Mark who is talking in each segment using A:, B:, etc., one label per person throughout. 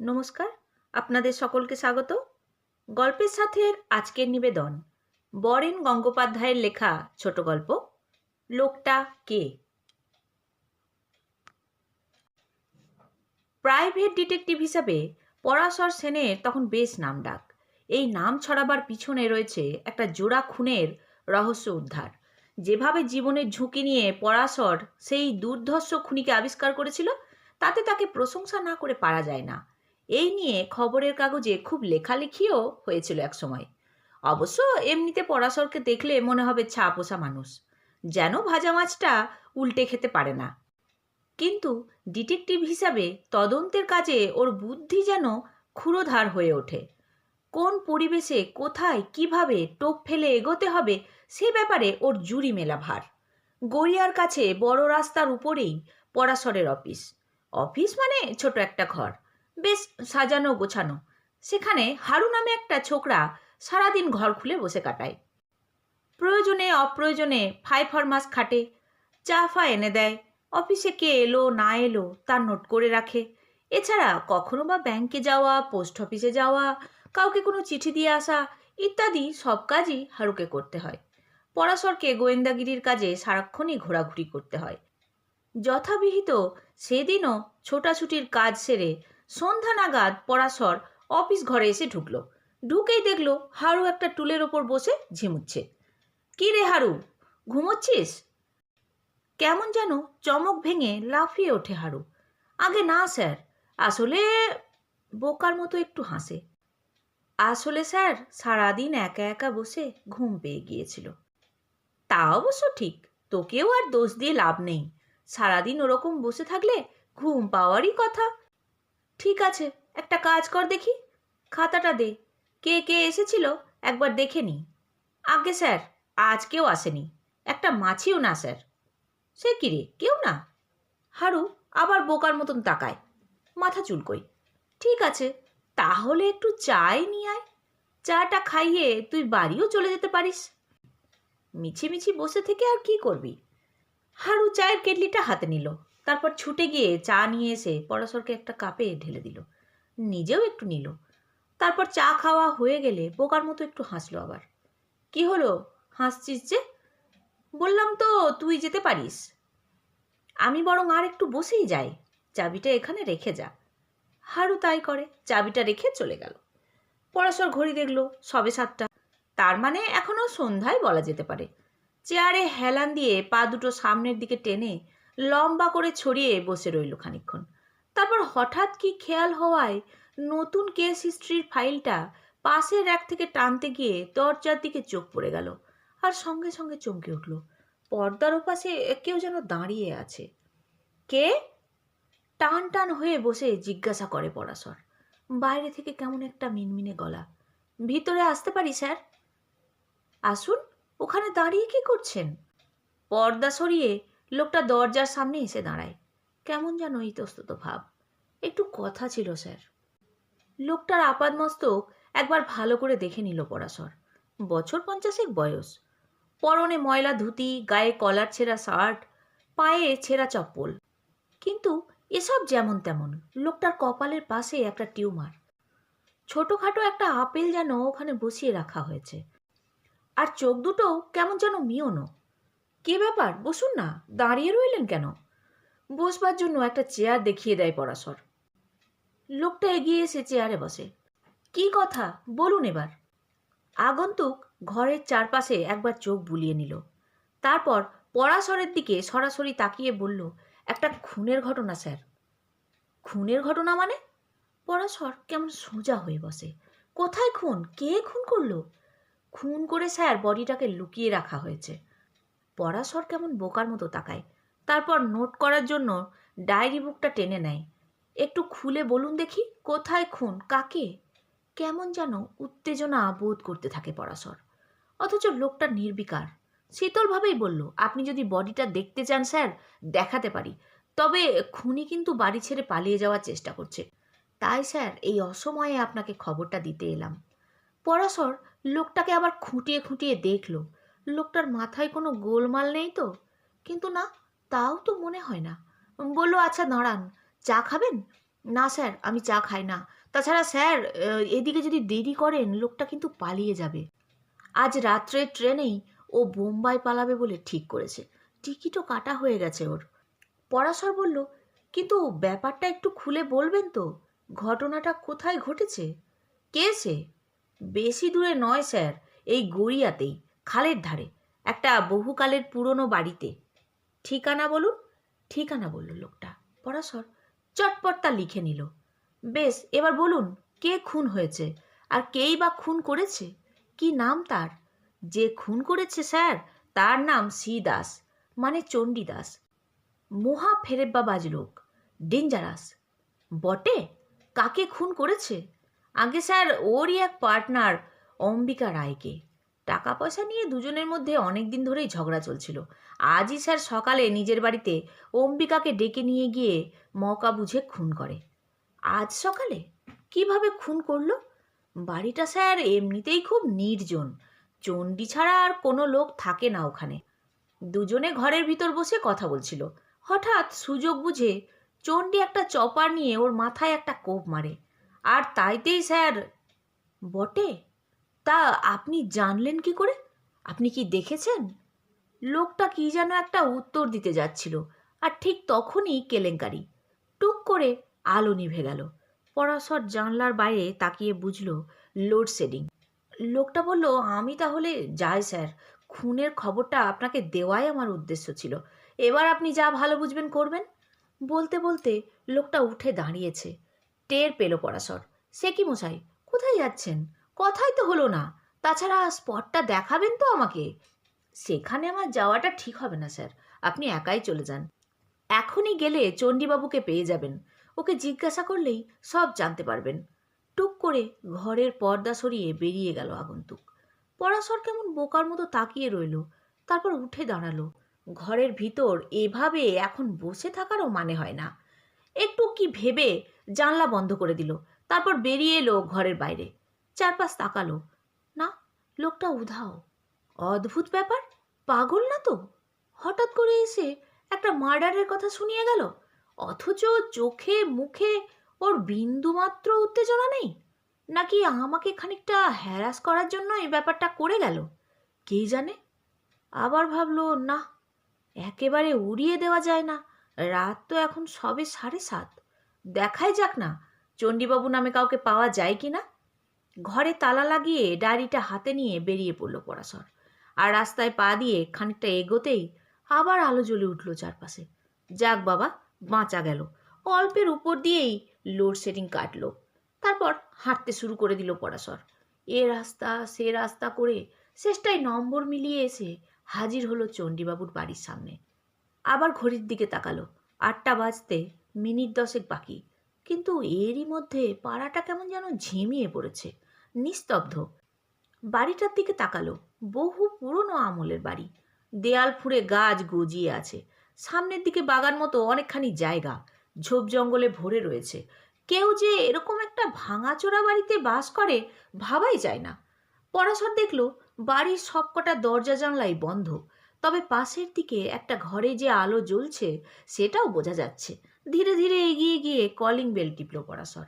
A: নমস্কার, আপনাদের সকলকে স্বাগত। গল্পের সাথে আজকের নিবেদন, বরেন গঙ্গোপাধ্যায়ের লেখা ছোট গল্প, লোকটা কে? প্রাইভেট ডিটেকটিভ হিসাবে পরাশর সেনের তখন বেশ নাম ডাক এই নাম ছড়াবার পিছনে রয়েছে একটা জোড়া খুনের রহস্য উদ্ধার। যেভাবে জীবনের ঝুঁকি নিয়ে পরাশর সেই দুর্ধর্ষ খুনিকে আবিষ্কার করেছিল, তাতে তাকে প্রশংসা না করে পারা যায় না। এই নিয়ে খবরের কাগজে খুব লেখালেখিও হয়েছিল একসময় অবশ্য এমনিতে পরাশরকে দেখলে মনে হবে ছা পোষা মানুষ। যেন ভাজা মাছটা উল্টে খেতে পারে না। কিন্তু ডিটেকটিভ হিসাবে তদন্তের কাজে ওর বুদ্ধি যেন ক্ষুরোধার হয়ে ওঠে। কোন পরিবেশে কোথায় কীভাবে টোপ ফেলে এগোতে হবে সে ব্যাপারে ওর জুরি মেলা ভার। গড়িয়ার কাছে বড় রাস্তার উপরেই পরাশরের অফিস। অফিস মানে ছোট একটা ঘর। বেশ সাজানো গোছানো। সেখানে হারু নামে একটা ছোকরা সারাদিন ঘর খুলে বসে কাটায়। প্রয়োজনে অপ্রয়োজনে ফাই ফরমাস খাটে, চা ফা এনে দেয়, অফিসে কে এলো, না এলো তার নোট করে রাখে। এছাড়া কখনো বা ব্যাংকে যাওয়া, পোস্ট অফিসে যাওয়া, কাউকে কোনো চিঠি দিয়ে আসা, ইত্যাদি সব কাজই হারুকে করতে হয়। পরাশরকে গোয়েন্দাগিরির কাজে সারাক্ষণই ঘোরাঘুরি করতে হয়। যথাবিহিত সেদিনও ছোটাছুটির কাজ সেরে সন্ধ্যা নাগাদ পরাশর অফিস ঘরে এসে ঢুকলো। ঢুকেই দেখল হারু একটা টুলের ওপর বসে ঝিমুচ্ছে। কি রে হারু, ঘুমোচ্ছিস? কেমন যেন চমক ভেঙে লাফিয়ে ওঠে হারু। আগে না, স্যার, আসলে বোকার মতো একটু হাসে। আসলে, স্যার, সারাদিন একা একা বসে ঘুম পেয়ে গিয়েছিল। তা অবশ্য ঠিক, তোকেও আর দোষ দিয়ে লাভ নেই। সারাদিন ওরকম বসে থাকলে ঘুম পাওয়ারই কথা। ঠিক আছে, একটা কাজ কর দেখি। খাতাটা দে। কে কে এসেছিল একবার দেখে নি। আগে স্যার, আজ কেউ আসেনি। একটা মাছিও না স্যার। সে কি রে, কেউ না? হারু আবার বোকার মতন তাকায়। মাথা চুলকই ঠিক আছে, তাহলে একটু চাই নিয়ে আয়। চাটা খাইয়ে তুই বাড়িও চলে যেতে পারিস। মিছিমিছি বসে থেকে আর কি করবি? হারু চায়ের কেটলিটা হাতে নিল। তারপর ছুটে গিয়ে চা নিয়ে এসে পরাশরকে একটা কাপে ঢেলে দিল। নিজেও একটু নিল। তারপর চা খাওয়া হয়ে গেলে বোকার মতো একটু হাসলো আবার। কি হলো? হাসছিস যে? বললাম তো তুই যেতে পারিস। আমি বরং আর একটু বসেই যাই। চাবিটা এখানে রেখে যা। হারু তাই করে। চাবিটা রেখে চলে গেল। পরাশর ঘড়ি দেখল সবে সাতটা। তার মানে এখনও সন্ধ্যায় বলা যেতে পারে। চেয়ারে হেলান দিয়ে পা দুটো সামনের দিকে টেনে লম্বা করে ছড়িয়ে বসে রইল খানিক্ষণ তারপর হঠাৎ কি খেয়াল হওয়ায় নতুন কেস হিস্ট্রির ফাইলটা পাশের র্যাক থেকে টানতে গিয়ে দরজার দিকে চোখ পড়ে গেল আর সঙ্গে সঙ্গে চমকে উঠল। পর্দার ওপাশে কেউ যেন দাঁড়িয়ে আছে। কে? টান টান হয়ে বসে জিজ্ঞাসা করে পরাশর। বাইরে থেকে কেমন একটা মিনমিনে গলা। ভিতরে আসতে পারি, স্যার? আসুন, ওখানে দাঁড়িয়ে কি করছেন? পর্দা সরিয়ে লোকটা দরজার সামনে এসে দাঁড়ায়। কেমন যেন ইতস্তত ভাব। একটু কথা ছিল, স্যার। লোকটার আপাদমস্তক একবার ভালো করে দেখে নিল পরাশর। বছর পঞ্চাশেক বয়স। পরনে ময়লা ধুতি, গায়ে কলার ছেঁড়া শার্ট, পায়ে ছেঁড়া চপ্পল। কিন্তু এসব যেমন তেমন, লোকটার কপালের পাশে একটা টিউমার। ছোটোখাটো একটা আপেল যেন ওখানে বসিয়ে রাখা হয়েছে। আর চোখ দুটো কেমন যেন মিয়নো। কে ব্যাপার? বসুন না। দাঁড়িয়ে রইলেন কেন? বসবার জন্য একটা চেয়ার দেখিয়ে দেয় পরাশর। লোকটা এগিয়ে এসে চেয়ারে বসে। কি কথা? বলুন এবার। আগন্তুক ঘরের চারপাশে একবার চোখ বুলিয়ে নিল। তারপর পরাশরের দিকে সরাসরি তাকিয়ে বলল, একটা খুনের ঘটনা, স্যার। খুনের ঘটনা মানে? পরাশর কেমন সোজা হয়ে বসে। কোথায় খুন? কে খুন করল? খুন করে, স্যার, বডিটাকে লুকিয়ে রাখা হয়েছে। পরাশর কেমন বোকার মতো তাকায়। তারপর নোট করার জন্য ডায়েরি বুকটা টেনে নেয়। একটু খুলে বলুন দেখি, কোথায় খুন, কাকে? কেমন যেন উত্তেজনা বোধ করতে থাকে পরাশর অথচ লোকটা নির্বিকার। শীতলভাবেই বলল, আপনি যদি বডিটা দেখতে চান স্যার, দেখাতে পারি। তবে খুনি কিন্তু বাড়ি ছেড়ে পালিয়ে যাওয়ার চেষ্টা করছে। তাই স্যার, এই অসময়ে আপনাকে খবরটা দিতে এলাম। পরাশর লোকটাকে আবার খুঁটিয়ে খুঁটিয়ে দেখল। লোকটার মাথায় কোনো গোলমাল নেই তো? কিন্তু না, তাও তো মনে হয় না। বলল আচ্ছা দাঁড়ান, চা খাবেন? না, স্যার, আমি চা খাই না। তাছাড়া, স্যার এদিকে যদি দেরি করেন, লোকটা কিন্তু পালিয়ে যাবে। আজ রাত্রের ট্রেনেই ও বোম্বাই পালাবে বলে ঠিক করেছে। টিকিটও কাটা হয়ে গেছে ওর। পরাশর বলল, কিন্তু ব্যাপারটা একটু খুলে বলবেন তো। ঘটনাটা কোথায় ঘটেছে? কে সে? বেশি দূরে নয়, স্যার, এই গড়িয়াতেই। খালের ধারে, একটা বহুকালের পুরনো বাড়িতে। ঠিকানা বলুন? ঠিকানা বলল লোকটা। পরাশর চটপট তা লিখে নিল। বেশ, এবার বলুন, কে খুন হয়েছে? আর কেই বা খুন করেছে? কি নাম তার? যে খুন করেছে স্যার, তার নাম শ্রী দাস মানে চণ্ডীদাস মহা ফেরেব্বাবাজ লোক, ডেঞ্জারাস। বটে? কাকে খুন করেছে? আগে স্যার, ওরই এক পার্টনার, অম্বিকা রায়কে। টাকা পয়সা নিয়ে দুজনের মধ্যে অনেক দিন ধরেই ঝগড়া চলছিল। আজই স্যার সকালে নিজের বাড়িতে অম্বিকাকে ডেকে নিয়ে গিয়ে মকা বুঝে খুন করে। আজ সকালে? কীভাবে খুন করল? বাড়িটা স্যার এমনিতেই খুব নির্জন। চণ্ডী ছাড়া আর কোনো লোক থাকে না ওখানে। দুজনে ঘরের ভিতর বসে কথা বলছিল। হঠাৎ সুযোগ বুঝে চণ্ডী একটা চপার নিয়ে ওর মাথায় একটা কোপ মারে। আর তাইতেই স্যার বটে? তা আপনি জানলেন কি করে? আপনি কি দেখেছেন? লোকটা কি যেন একটা উত্তর দিতে যাচ্ছিল, আর ঠিক তখনই কেলেঙ্কারি। টুক করে আলো নিভে গেল। পরাশর জানলার বাইরে তাকিয়ে বুঝলো লোডশেডিং লোকটা বলল, আমি তাহলে যাই স্যার। খুনের খবরটা আপনাকে দেওয়াই আমার উদ্দেশ্য ছিল। এবার আপনি যা ভালো বুঝবেন করবেন। বলতে বলতে লোকটা উঠে দাঁড়িয়েছে। টের পেল পরাশর। সে কি মশাই? কোথায় যাচ্ছেন? কথাই তো হলো না। তাছাড়া স্পটটা দেখাবেন তো আমাকে। সেখানে আমার যাওয়াটা ঠিক হবে না, স্যার। আপনি একাই চলে যান। এখনই গেলে চণ্ডীবাবুকে পেয়ে যাবেন। ওকে জিজ্ঞাসা করলেই সব জানতে পারবেন। টুক করে ঘরের পর্দা সরিয়ে বেরিয়ে গেল আগন্তুক। পরাশর কেমন বোকার মতো তাকিয়ে রইল, তারপর উঠে দাঁড়াল। ঘরের ভিতর এভাবে এখন বসে থাকারও মানে হয় না। একটু কি ভেবে জানলা বন্ধ করে দিল, তারপর বেরিয়ে এলো ঘরের বাইরে। চারপাশ তাকালো। না, লোকটা উধাও। অদ্ভুত ব্যাপার, পাগল না তো? হঠাৎ করে এসে একটা মার্ডারের কথা শুনিয়ে গেল। অথচ চোখে, মুখে ওর বিন্দুমাত্র উত্তেজনা নেই? নাকি আমাকে খানিকটা হ্যারাস করার জন্য এই ব্যাপারটা করে গেল? কে জানে? আবার ভাবলো, না, একেবারে উড়িয়ে দেওয়া যায় না। রাত তো এখন সবে সাড়ে সাত। দেখাই যাক না, চণ্ডীবাবু নামে কাউকে পাওয়া যায় কি না? ঘরে তালা লাগিয়ে ডায়েরিটা হাতে নিয়ে বেরিয়ে পড়ল পরাশর। আর রাস্তায় পা দিয়ে খানিকটা এগোতেই আবার আলো জ্বলে উঠল চারপাশে। যাক বাবা, বাঁচা গেল। অল্পের উপর দিয়েই লোডশেডিং কাটলো। তারপর হাঁটতে শুরু করে দিল পরাশর। এ রাস্তা, সে রাস্তা করে শেষটায় নম্বর মিলিয়ে এসে হাজির হলো চণ্ডীবাবুর বাড়ির সামনে। আবার ঘড়ির দিকে তাকালো। আটটা বাজতে মিনিট দশেক বাকি। কিন্তু এরই মধ্যে পাড়াটা কেমন যেন ঝিমিয়ে পড়েছে। নিস্তব্ধ। বাড়িটার দিকে তাকালো। বহু পুরনো আমলের বাড়ি। দেয়াল ফুঁড়ে গাছ গজিয়ে আছে। সামনের দিকে বাগান মতো অনেকখানি জায়গা। ঝোপ জঙ্গলে ভরে রয়েছে। কেউ যে এরকম একটা ভাঙাচোরা বাড়িতে বাস করে ভাবাই যায় না। পরাশর দেখল, বাড়ির সবকটা দরজা জানলাই বন্ধ। তবে পাশের দিকে একটা ঘরে যে আলো জ্বলছে, সেটাও বোঝা যাচ্ছে। ধীরে ধীরে এগিয়ে গিয়ে কলিং বেল টিপল পরাশর।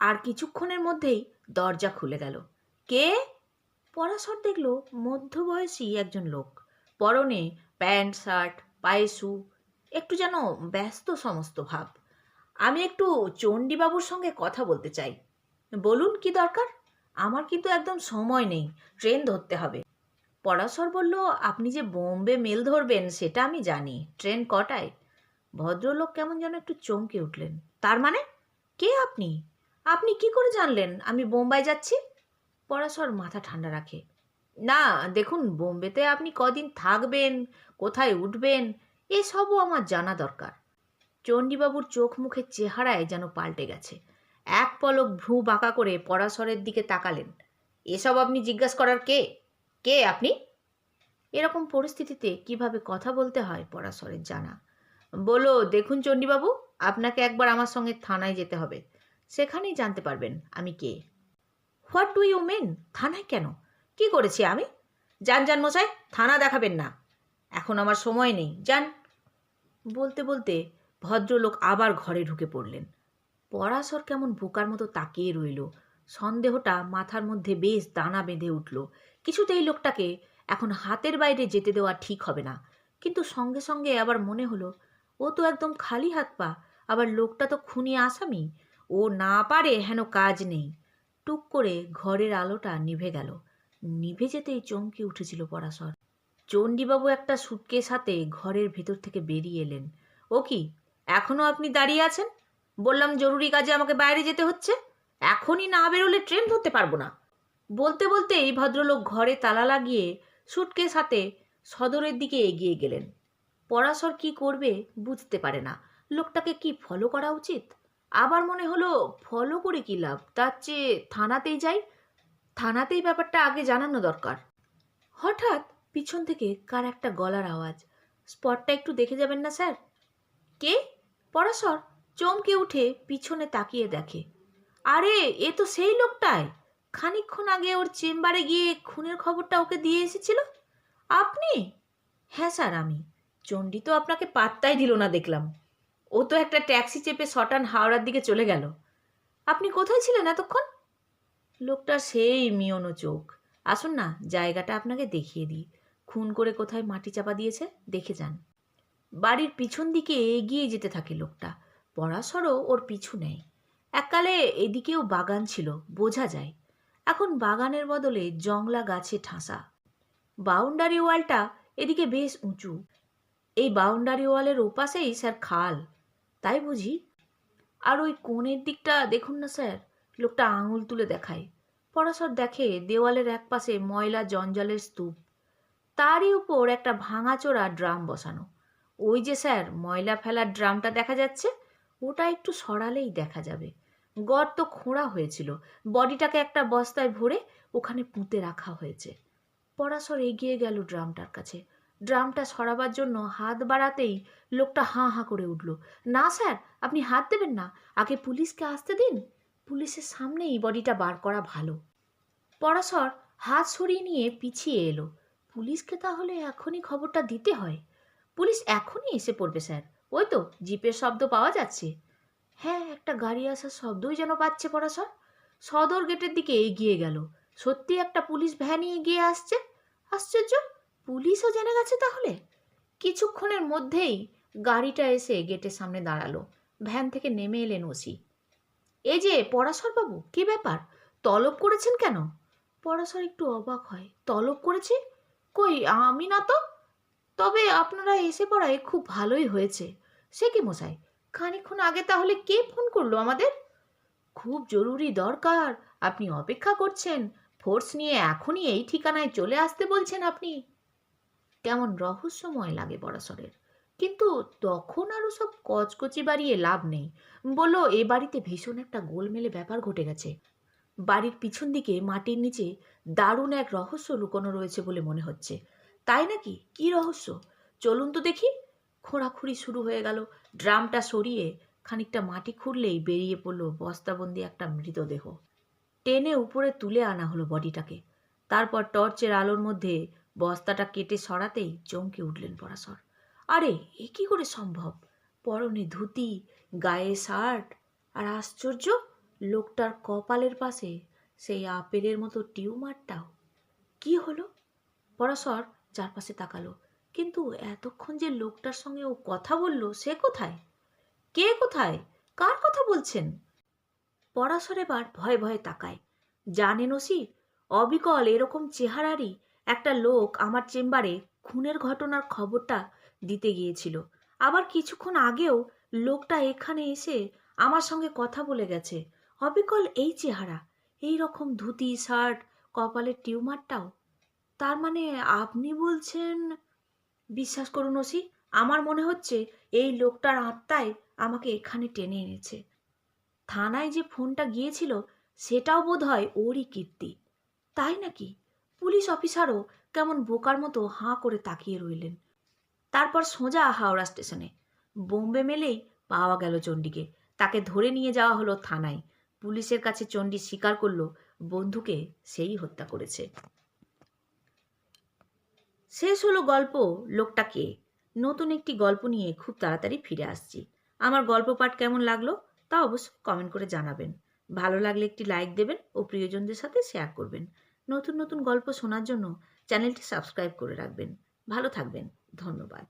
A: আর কিছুক্ষণের মধ্যেই দরজা খুলে গেল। কে? পরাশর দেখল মধ্যবয়সী একজন লোক। পরনে প্যান্ট, শার্ট, পায়ে শু, একটু যেন ব্যস্ত সমস্ত ভাব। আমি একটু চণ্ডীবাবুর সঙ্গে কথা বলতে চাই। বলুন কি দরকার? আমার কিন্তু একদম সময় নেই, ট্রেন ধরতে হবে। পরাশর বলল, আপনি যে বোম্বে মেল ধরবেন, সেটা আমি জানি। ট্রেন কটায়? ভদ্রলোক কেমন যেন একটু চমকে উঠলেন। তার মানে? কে আপনি? আপনি কি করে জানলেন? আমি বোম্বাই যাচ্ছি? পরাশর মাথা ঠান্ডা রাখে। না, দেখুন, বোম্বেতে আপনি কদিন থাকবেন, কোথায় উঠবেন, এসবও আমার জানা দরকার। চণ্ডীবাবুর চোখ মুখের চেহারায় যেন পাল্টে গেছে। এক পলক ভ্রু বাঁকা করে পরাশরের দিকে তাকালেন। এসব আপনি জিজ্ঞাসা করার কে? কে আপনি? এরকম পরিস্থিতিতে কীভাবে কথা বলতে হয় পরাশরের জানা। বলো, দেখুন চণ্ডীবাবু, আপনাকে একবার আমার সঙ্গে থানায় যেতে হবে। সেখানেই জানতে পারবেন আমি কে। হোয়াট ডু ইউ মেন থানায় কেন? কি করেছি আমি? যান যান মশাই, থানা দেখাবেন না। এখন আমার সময় নেই, যান। বলতে বলতে ভদ্রলোক আবার ঘরে ঢুকে পড়লেন। পরাশর কেমন বোকার মতো তাকিয়ে রইল। সন্দেহটা মাথার মধ্যে বেশ দানা বেঁধে উঠল। কিছুতেই লোকটাকে এখন হাতের বাইরে যেতে দেওয়া ঠিক হবে না। কিন্তু সঙ্গে সঙ্গে আবার মনে হলো ও তো একদম খালি হাত পা, আবার লোকটা তো খুনি আসামি। ও না পারে হেন কাজ নেই। টুক করে ঘরের আলোটা নিভে গেল। নিভে যেতেই চমকে উঠেছিল পরাশর। চণ্ডীবাবু একটা সুটকে সাথে ঘরের ভেতর থেকে বেরিয়ে এলেন। ও কি এখনও আপনি দাঁড়িয়ে আছেন? বললাম, জরুরি কাজে আমাকে বাইরে যেতে হচ্ছে। এখনই না বেরোলে ট্রেন ধরতে পারব না। বলতে বলতেই ভদ্রলোক ঘরে তালা লাগিয়ে সুটকেস সাথে সদরের দিকে এগিয়ে গেলেন। পরাশর কি করবে বুঝতে পারে না। লোকটাকে কি ফলো করা উচিত? আবার মনে হলো ফলো করে কি লাভ? তার চেয়ে থানাতেই যাই? থানাতেই ব্যাপারটা আগে জানানো দরকার। হঠাৎ পিছন থেকে কার একটা গলার আওয়াজ। স্পটটা একটু দেখে যাবেন না, স্যার? কে? পরাশর চমকে উঠে পিছনে তাকিয়ে দেখে। আরে, এ তো সেই লোকটাই! খানিকক্ষণ আগে ওর চেম্বারে গিয়ে খুনের খবরটা ওকে দিয়ে এসেছিল? আপনি? হ্যাঁ স্যার, আমি। চণ্ডী তো আপনাকে পাত্তাই দিল না দেখলাম। ও তো একটা ট্যাক্সি চেপে সটান হাওড়ার দিকে চলে গেল। আপনি কোথায় ছিলেন এতক্ষণ? লোকটার সেই মিয়নো চোখ। আসুন না, জায়গাটা আপনাকে দেখিয়ে দিই। খুন করে কোথায় মাটি চাপা দিয়েছে, দেখে যান। বাড়ির পিছন দিকে এগিয়ে যেতে থাকে লোকটা। পরাশরও ওর পিছু নেয়। এককালে এদিকেও বাগান ছিল, বোঝা যায়। এখন বাগানের বদলে জংলা গাছে ঠাসা। বাউন্ডারি ওয়ালটা এদিকে বেশ উঁচু। এই বাউন্ডারি ওয়ালের ওপাশেই স্যার খাল। তাই বুঝি? আর ওই কোণের দিকটা দেখুন না স্যার, লোকটা আঙুল তুলে দেখায়। পরাশর দেখে দেওয়ালের একপাশে ময়লা জঞ্জালের স্তূপ। তারই উপর একটা ভাঙাচোরা ড্রাম বসানো। ওই যে স্যার, ময়লা ফেলার ড্রামটা দেখা যাচ্ছে? ওটা একটু সরালেই দেখা যাবে। গর্ত খোঁড়া হয়েছিল। বডিটাকে একটা বস্তায় ভরে ওখানে পুঁতে রাখা হয়েছে। পরাশর এগিয়ে গেল ড্রামটার কাছে। ড্রামটা সরাবার জন্য হাত বাড়াতেই লোকটা হাঁ হাঁ করে উঠল। না, স্যার, আপনি হাত দেবেন না। আগে পুলিশকে আসতে দিন। পুলিশের সামনেই বডিটা বার করা ভালো। পরাশর হাত সরিয়ে নিয়ে পিছিয়ে এলো। পুলিশকে তাহলে এখনই খবরটা দিতে হয়? পুলিশ এখনই এসে পড়বে, স্যার। ওই তো, জিপের শব্দ পাওয়া যাচ্ছে। হ্যাঁ একটা গাড়ি আসার শব্দই যেন পাচ্ছে, পরাশর। সদর গেটের দিকে এগিয়ে গেল। সত্যি একটা পুলিশ ভ্যানই এগিয়ে আসছে? আশ্চর্য! পুলিশও জেনে গেছে তাহলে? কিছুক্ষণের মধ্যেই গাড়িটা এসে গেটের সামনে দাঁড়াল। ভ্যান থেকে নেমে এলেন ওসি। এই যে, পরাশরবাবু, কি ব্যাপার? তলব করেছেন কেন? পরাশর একটু অবাক হয়। তলব করেছি? কই, আমি না তো? তবে আপনারা এসে পড়ায় খুব ভালোই হয়েছে। সে কি মশাই, খানিকক্ষণ আগে তাহলে কে ফোন করল আমাদের? খুব জরুরি দরকার। আপনি অপেক্ষা করছেন। ফোর্স নিয়ে এখনই এই ঠিকানায় চলে আসতে বলছেন আপনি। কেমন রহস্যময় লাগে পরাশরের কিন্তু তখন আরও সব কচকচি বাড়িয়ে লাভ নেই। বলল, এ বাড়িতে ভীষণ একটা গোলমেলে ব্যাপার ঘটে গেছে। বাড়ির পিছন দিকে মাটির নিচে দারুণ এক রহস্য লুকোনো রয়েছে বলে মনে হচ্ছে। তাই নাকি? কি রহস্য? চলুন তো দেখি। খোঁড়াখুড়ি শুরু হয়ে গেল। ড্রামটা সরিয়ে খানিকটা মাটি খুঁড়লেই বেরিয়ে পড়ল বস্তাবন্দি একটা মৃতদেহ। টেনে উপরে তুলে আনা হলো বডিটাকে। তারপর টর্চের আলোর মধ্যে বস্তাটা কেটে সরাতেই চমকে উঠলেন পরাশর। আরে, এ কি করে সম্ভব? পরনে ধুতি, গায়ে শার্ট, আর আশ্চর্য, লোকটার কপালের পাশে সেই আপেলের মতো টিউমারটাও। কি হলো? পরাশর চারপাশে তাকালো, কিন্তু এতক্ষণ যে লোকটার সঙ্গে ও কথা বলল, সে কোথায়? কে কোথায়? কার কথা বলছেন? পরাশর এবার ভয়ে ভয়ে তাকায়। জানেন ওসি, অবিকল এরকম চেহারারই একটা লোক আমার চেম্বারে খুনের ঘটনার খবরটা দিতে গিয়েছিল। আবার কিছুক্ষণ আগেও লোকটা এখানে এসে আমার সঙ্গে কথা বলে গেছে। অবিকল এই চেহারা, এই রকম ধুতি, শার্ট, কপালের টিউমারটাও। তার মানে আপনি বলছেন, বিশ্বাস করুন ওসি, আমার মনে হচ্ছে এই লোকটার আত্মায় আমাকে এখানে টেনে এনেছে। থানায় যে ফোনটা গিয়েছিল, সেটাও বোধ হয় ওরই কীর্তি। তাই নাকি? পুলিশ অফিসারও কেমন বোকার মতো হাঁ করে তাকিয়ে রইলেন। তারপর সোজা হাওড়া স্টেশনে। বোম্বে মেলেই পাওয়া গেল চণ্ডীকে। তাকে ধরে নিয়ে যাওয়া হলো থানায়। পুলিশের কাছে চণ্ডী স্বীকার করল, বন্ধুকে সেই হত্যা করেছে। শেষ হলো গল্প, লোকটা কে? নতুন একটি গল্প নিয়ে খুব তাড়াতাড়ি ফিরে আসছি। আমার গল্প পাঠ কেমন লাগল, তা অবশ্য কমেন্ট করে জানাবেন। ভালো লাগলে একটি লাইক দেবেন ও প্রিয়জনদের সাথে শেয়ার করবেন। নতুন নতুন গল্প শোনার জন্য চ্যানেলটি সাবস্ক্রাইব করে রাখবেন। ভালো থাকবেন। ধন্যবাদ।